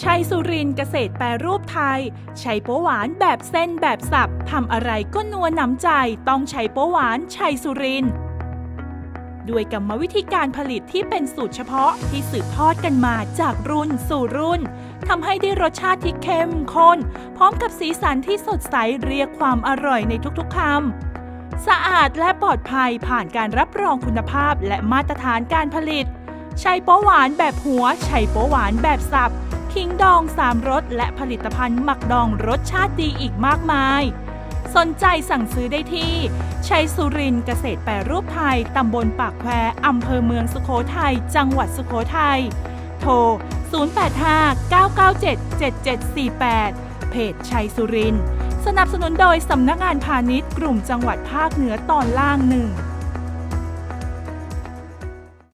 ชัยสุรินเกษตรแปรรูปไทย ใช้โป๊หวานแบบเส้นแบบสับทำอะไรก็นัวหนำใจ ต้องใช้โป๊หวานชัยสุรินด้วยกรรมวิธีการผลิตที่เป็นสูตรเฉพาะที่สืบทอดกันมาจากรุ่นสู่รุ่นทำให้ได้รสชาติที่เข้มข้น พร้อมกับสีสันที่สดใสเรียกความอร่อยในทุกๆคำสะอาดและปลอดภัยผ่านการรับรองคุณภาพและมาตรฐานการผลิต ใช้โป๊หวานแบบหัว ใช้โป๊หวานแบบสับ คิงดองสามรสและผลิตภัณฑ์หมักดองรสชาติดีอีกมากมาย สนใจสั่งซื้อได้ที่ชัยสุรินเกษตรแปรรูปไทย ตำบลปากแควอำเภอเมืองสุโขทัย จังหวัดสุโขทัย โทร 085-997-7748 เพจชัยสุรินสนับสนุนโดยสำนักงานพาณิชย์กลุ่มจังหวัดภาคเหนือตอนล่างหนึ่ง